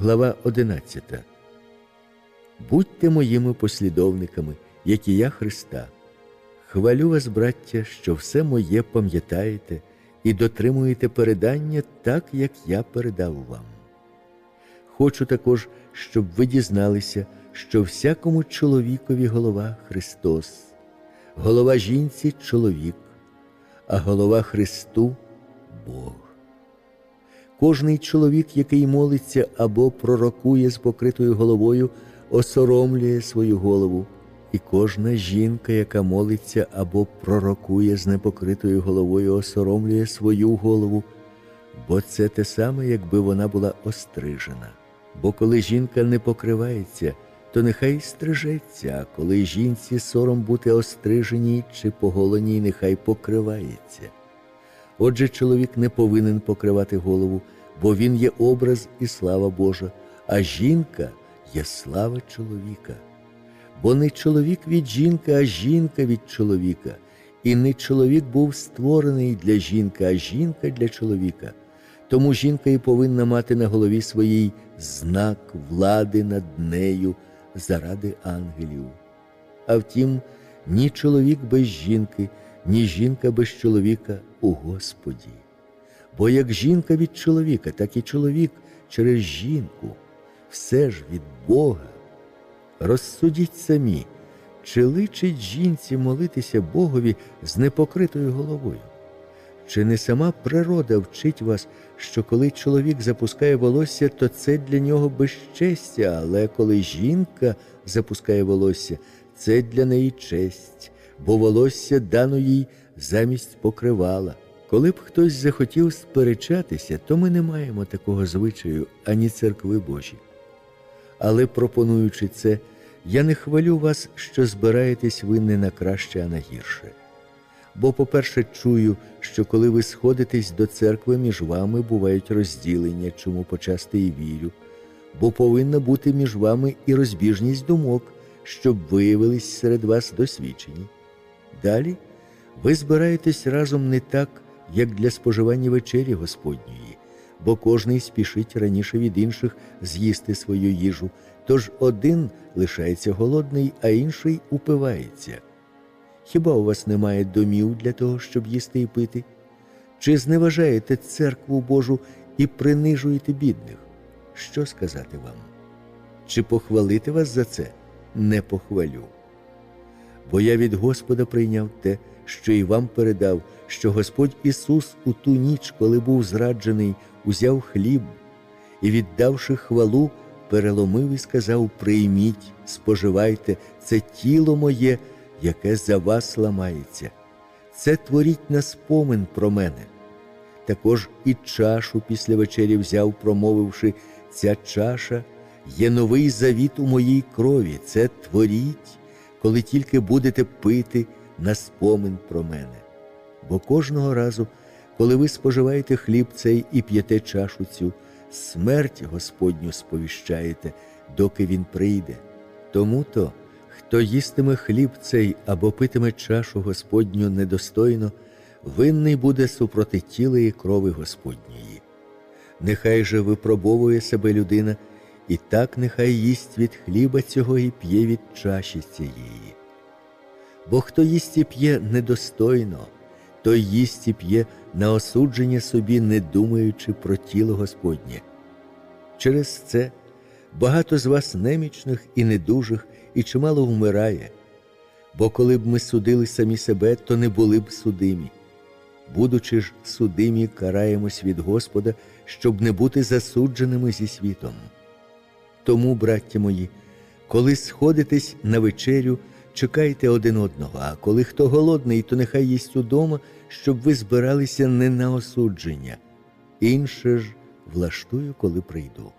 глава 11. Будьте моїми послідовниками, як і я Христа. Хвалю вас, браття, що все моє пам'ятаєте і дотримуєте передання так, як я передав вам. Хочу також, щоб ви дізналися, що всякому чоловікові голова Христос, голова жінці чоловік, а голова Христу Бог. Кожний чоловік, який молиться або пророкує з покритою головою, осоромлює свою голову, і кожна жінка, яка молиться або пророкує з непокритою головою, осоромлює свою голову, бо це те саме, якби вона була острижена. Бо коли жінка не покривається, то нехай стрижеться, а коли жінці сором бути остриженій чи поголеній, нехай покривається. Отже, чоловік не повинен покривати голову, бо він є образ і слава Божа, а жінка є слава чоловіка. Бо не чоловік від жінки, а жінка від чоловіка, і не чоловік був створений для жінки, а жінка для чоловіка. Тому жінка і повинна мати на голові своїй знак влади над нею заради ангелів. А втім, ні чоловік без жінки, ні жінка без чоловіка у Господі. Бо як жінка від чоловіка, так і чоловік через жінку, все ж від Бога. Розсудіть самі, чи личить жінці молитися Богові з непокритою головою? Чи не сама природа вчить вас, що коли чоловік запускає волосся, то це для нього безчестя, але коли жінка запускає волосся, це для неї честь, бо волосся дано їй замість покривала. Коли б хтось захотів сперечатися, то ми не маємо такого звичаю ані церкви Божі. Але пропонуючи це, я не хвалю вас, що збираєтесь ви не на краще, а на гірше. Бо, по-перше, чую, що коли ви сходитесь до церкви, між вами бувають розділення, чому почасти і вірю, бо повинна бути між вами і розбіжність думок, щоб виявились серед вас досвідчені. Далі ви збираєтесь разом не так, як для споживання вечері Господньої, бо кожний спішить раніше від інших з'їсти свою їжу, тож один лишається голодний, а інший упивається. Хіба у вас немає домів для того, щоб їсти і пити? Чи зневажаєте церкву Божу і принижуєте бідних? Що сказати вам? Чи похвалити вас за це? Не похвалю. Бо я від Господа прийняв те, що і вам передав, що Господь Ісус у ту ніч, коли був зраджений, узяв хліб і, віддавши хвалу, переломив і сказав: Прийміть, споживайте, це тіло моє, яке за вас ламається. Це творіть на спомин про мене. Також і чашу після вечері взяв, промовивши, ця чаша є новий завіт у моїй крові. Це творіть, коли тільки будете пити на спомин про мене. Бо кожного разу, коли ви споживаєте хліб цей і п'єте чашу цю, смерть Господню сповіщаєте, доки він прийде. Тому то, хто їстиме хліб цей або питиме чашу Господню недостойно, винний буде супроти тіла і крови Господньої. Нехай же випробовує себе людина, і так нехай їсть від хліба цього і п'є від чаші цієї. Бо хто їсть і п'є недостойно, той їсть і п'є на осудження собі, не думаючи про тіло Господнє. Через це багато з вас немічних і недужих, і чимало вмирає. Бо коли б ми судили самі себе, то не були б судимі. Будучи ж судимі, караємось від Господа, щоб не бути засудженими зі світом. Тому, браття мої, коли сходитесь на вечерю, чекайте один одного, а коли хто голодний, то нехай їсть удома, щоб ви збиралися не на осудження. Інше ж влаштую, коли прийду.